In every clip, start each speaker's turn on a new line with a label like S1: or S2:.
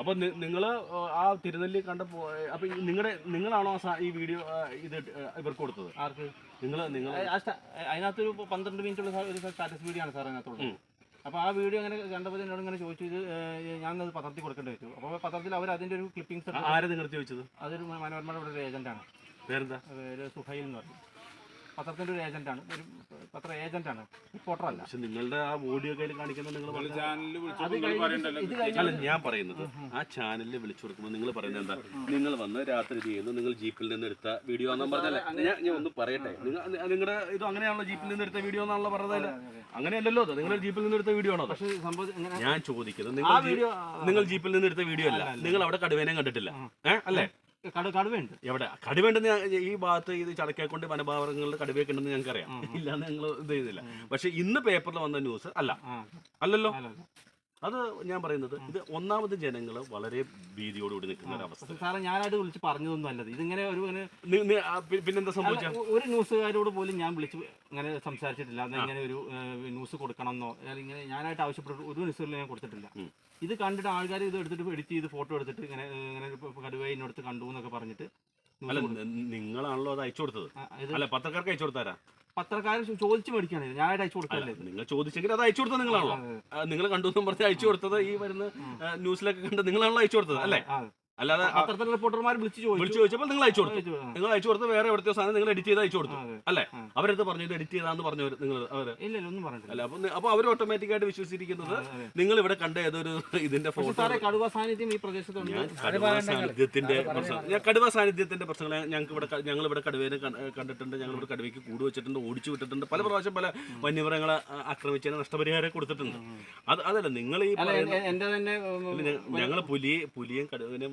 S1: അപ്പൊ നിങ്ങൾ നിങ്ങൾ ആ തിരുനെല്ലി കണ്ട അപ്പൊ നിങ്ങളുടെ നിങ്ങളാണോ ഈ വീഡിയോ ഇത് ഇവർക്ക് കൊടുത്തത്?
S2: ആർക്ക്?
S1: നിങ്ങൾ നിങ്ങൾ
S2: അതിനകത്തൊരു പന്ത്രണ്ട് മിനിറ്റ് ഉള്ള ഒരു സ്റ്റാറ്റസ് വീഡിയോ ആണ് സാർ അതിനകത്തുള്ളത്.
S1: അപ്പൊ
S2: അപ്പോൾ ആ വീഡിയോ അങ്ങനെ കണ്ടപ്പോൾ എന്നോട് ഇങ്ങനെ ചോദിച്ചു ഇത് ഞാൻ ഞാനത് പത്രത്തിൽ കൊടുക്കേണ്ടി വെച്ചു. അപ്പോൾ പത്രത്തിൽ അവർ അതിന്റെ ഒരു ക്ലിപ്പിംഗ്സ്
S1: ആരെ നിങ്ങൾ ചോദിച്ചത്?
S2: അതൊരു മനോരമയുടെ ഒരു ഏജന്റാണ്
S1: പേരെന്താ?
S2: സുഹൈൽ എന്ന് പറയും പത്രത്തിന്റെ ഒരു ഏജന്റാണ് ഒരു പത്ര ഏജന്റാണ് റിപ്പോർട്ടർ അല്ല.
S1: പക്ഷെ നിങ്ങളുടെ ആ ഓഡിയോ കയ്യിൽ കാണിക്കുന്നത് നിങ്ങൾ
S2: ഇത്
S1: അല്ല ഞാൻ പറയുന്നത് ആ ചാനലിൽ വിളിച്ചു കൊടുക്കുമ്പോൾ നിങ്ങൾ പറയുന്നത് എന്താ? നിങ്ങൾ വന്ന് രാത്രി ചെയ്യുന്നു നിങ്ങൾ ജീപ്പിൽ നിന്ന് എടുത്ത വീഡിയോ ആണെന്ന് പറഞ്ഞാലേ ഞാൻ ഞാൻ ഒന്ന് പറയട്ടെ. നിങ്ങൾ നിങ്ങളുടെ ഇത് അങ്ങനെയാണല്ലോ ജീപ്പിൽ നിന്ന് എടുത്ത വീഡിയോ എന്നാണല്ലോ പറഞ്ഞതല്ല അങ്ങനെയല്ലല്ലോ അത്. നിങ്ങൾ ജീപ്പിൽ നിന്ന് എടുത്ത വീഡിയോ ആണോ ഞാൻ ചോദിക്കുന്നത് നിങ്ങൾ നിങ്ങൾ ജീപ്പിൽ നിന്ന് എടുത്ത വീഡിയോ അല്ല. നിങ്ങൾ അവിടെ കടുവേനെ കണ്ടിട്ടില്ല. ഏഹ് അല്ലേ?
S2: കട കടുവയുണ്ട്.
S1: എവിടെ? കടുവയുണ്ടെന്ന് ഈ ഭാഗത്ത് ഇത് ചടക്കേക്കൊണ്ട് വനഭാഗങ്ങളിൽ കടുവയൊക്കെ ഉണ്ടെന്ന് ഞങ്ങൾക്കറിയാം ഇല്ലാന്ന് ഞങ്ങൾ ഇത് ചെയ്തില്ല. പക്ഷെ ഇന്ന് പേപ്പറിൽ വന്ന ന്യൂസ് അല്ല. അല്ലല്ലോ?
S2: അല്ല, അല്ല.
S1: അത് ഞാൻ പറയുന്നത് ഇത് ഒന്നാമത് ജനങ്ങൾ വളരെ ഭീതിയോടുകൂടി നിൽക്കുന്ന ഒരു അവസ്ഥ.
S2: സാറേ ഞാനായിട്ട് വിളിച്ച് പറഞ്ഞതൊന്നും അല്ലത്. ഇതിങ്ങനെ ഒരു
S1: പിന്നെന്താ സംഭവിച്ച?
S2: ഒരു ന്യൂസുകാരോട് പോലും ഞാൻ വിളിച്ച് ഇങ്ങനെ സംസാരിച്ചിട്ടില്ല. അത് ഇങ്ങനെ ഒരു ന്യൂസ് കൊടുക്കണമെന്നോ ഇങ്ങനെ ഞാനായിട്ട് ആവശ്യപ്പെട്ട ഒരു ന്യൂസുകളിൽ ഞാൻ കൊടുത്തിട്ടില്ല. ഇത് കണ്ടിട്ട് ആൾക്കാർ ഇത് എടുത്തിട്ട് എഡിറ്റ് ചെയ്ത് ഫോട്ടോ എടുത്തിട്ട് ഇങ്ങനെ ഇങ്ങനെ ഇന്നടുത്ത് കണ്ടു എന്നൊക്കെ പറഞ്ഞിട്ട്
S1: അല്ല. നിങ്ങളാണല്ലോ അത് അയച്ചു കൊടുത്തത്. അല്ല പത്രക്കാർക്ക് അയച്ചു കൊടുത്താരാ
S2: പത്രക്കാർ ചോദിച്ചു മേടിക്കാനായിരുന്നു ഞാൻ ഞാനായിട്ട് അയച്ചു കൊടുക്കാറില്ല
S1: നിങ്ങൾ ചോദിച്ചെങ്കിൽ അത് അയച്ചു കൊടുത്തത് നിങ്ങളാണോ നിങ്ങൾ കണ്ടു എന്നും പറഞ്ഞ് അയച്ചു കൊടുത്തത് ഈ വരുന്ന ന്യൂസിലൊക്കെ കണ്ട് നിങ്ങളാണല്ലോ അയച്ചു കൊടുത്തത് അല്ലേ. അല്ലാതെ
S2: അത്തരത്തിൽ റിപ്പോർട്ടർമാർ വിളിച്ച് ചോദിച്ചു.
S1: വിളിച്ചു ചോദിച്ചപ്പോൾ നിങ്ങൾ അയച്ചു കൊടുത്തു. നിങ്ങൾ അയച്ചു കൊടുത്ത് വേറെ എവിടുത്തെ സാധനം നിങ്ങൾ എഡിറ്റ് ചെയ്ത് അയച്ചു കൊടുത്തു. അല്ലെ. അവരടുത്ത് പറഞ്ഞു ഇത് എഡിറ്റ് ചെയ്താന്ന് പറഞ്ഞു നിങ്ങൾ
S2: അവർ.
S1: അല്ല അപ്പൊ അപ്പൊ അവർ ഓട്ടോമാറ്റിക് ആയിട്ട് വിശ്വസിച്ചിരിക്കുന്നത് നിങ്ങൾ ഇവിടെ കണ്ട ഏതൊരു ഇതിന്റെ ഫോട്ടോ
S2: കടുവ സാന്നിധ്യം ഈ
S1: സാന്നിധ്യത്തിന്റെ പ്രശ്നം. കടുവ സാന്നിധ്യത്തിന്റെ പ്രശ്നങ്ങൾ ഞങ്ങൾക്ക് ഇവിടെ ഞങ്ങൾ ഇവിടെ കടുവേനെ കണ്ടിട്ടുണ്ട്. ഞങ്ങൾ ഇവിടെ കടുവയ്ക്ക് കൂട് വെച്ചിട്ടുണ്ട് ഓടിച്ചു വിട്ടിട്ടുണ്ട്. പല പ്രാവശ്യം പല വന്യമൃഗങ്ങളെ ആക്രമിച്ചതിന് നഷ്ടപരിഹാരം കൊടുത്തിട്ടുണ്ട്. അത് അതല്ല നിങ്ങൾ ഈ ഞങ്ങൾ പുലിയെ പുലിയും കടുവനെയും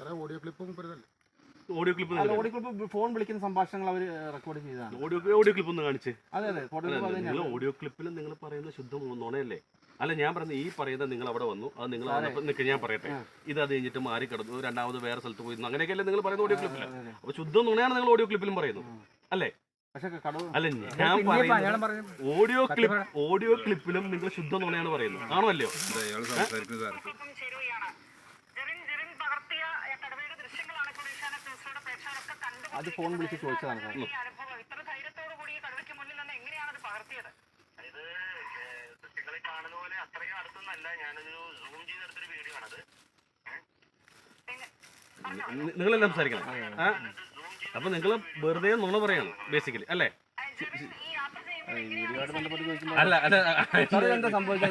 S3: സാറേ ഓഡിയോ ക്ലിപ്പ് വരുന്നല്ലേ.
S1: ഓഡിയോ ക്ലിപ്പ്
S2: അല്ല ഓടിക്ലിപ്പ് ഫോൺ വിളിക്കുന്ന സംഭാഷണങ്ങൾ അവർ റെക്കോർഡ് ചെയ്തതാണ്.
S1: ഓഡിയോ ഓഡിയോ ക്ലിപ്പ് ഒന്ന് കാണിച്ച്.
S2: അതെ അതെ ക്ലിപ്പ്
S1: നിങ്ങൾ ഓഡിയോ ക്ലിപ്പിൽ നിങ്ങൾ പറയുന്ന ശുദ്ധ നുണയല്ലേ? അല്ല ഞാൻ പറയുന്നത് ഈ പറയുന്നത് നിങ്ങൾ അവിടെ വന്നു അത് നിങ്ങൾ വന്നപ്പോൾ നിൽക്കുക ഞാൻ പറയട്ടെ. ഇത് അത് കഴിഞ്ഞിട്ട് മാറി കിടന്നു രണ്ടാമത് വേറെ സ്ഥലത്ത് പോയി അങ്ങനെയൊക്കെയല്ലേ നിങ്ങൾ പറയുന്ന ഓഡിയോ ക്ലിപ്പിൽ. അപ്പൊ ശുദ്ധം നുണയാണ് നിങ്ങൾ ഓഡിയോ ക്ലിപ്പിലും പറയുന്നു അല്ലേ? അല്ല ഞാൻ പറയുന്നത് ഓഡിയോ ക്ലിപ്പ് ഓഡിയോ ക്ലിപ്പിലും നിങ്ങൾ ശുദ്ധം നുണയാണ് പറയുന്നത്. ആണോ അല്ലയോ?
S2: അത് ഫോൺ വിളിച്ച് ചോദിച്ചതാണ് സാർ.
S4: കാണുന്ന പോലെ അത്രയും അടുത്തൊന്നല്ല. ഞാനൊരു സൂം ചെയ്തെടുത്തൊരു വീഡിയോ ആണത്.
S1: നി- നിങ്ങളെല്ലാം സംസാരിക്കണം. അപ്പൊ നിങ്ങൾ വെറുതെ നുണ പറയാണ് ബേസിക്കലി അല്ലേ? അല്ല അല്ല
S2: എന്താ സംഭവിച്ചത്?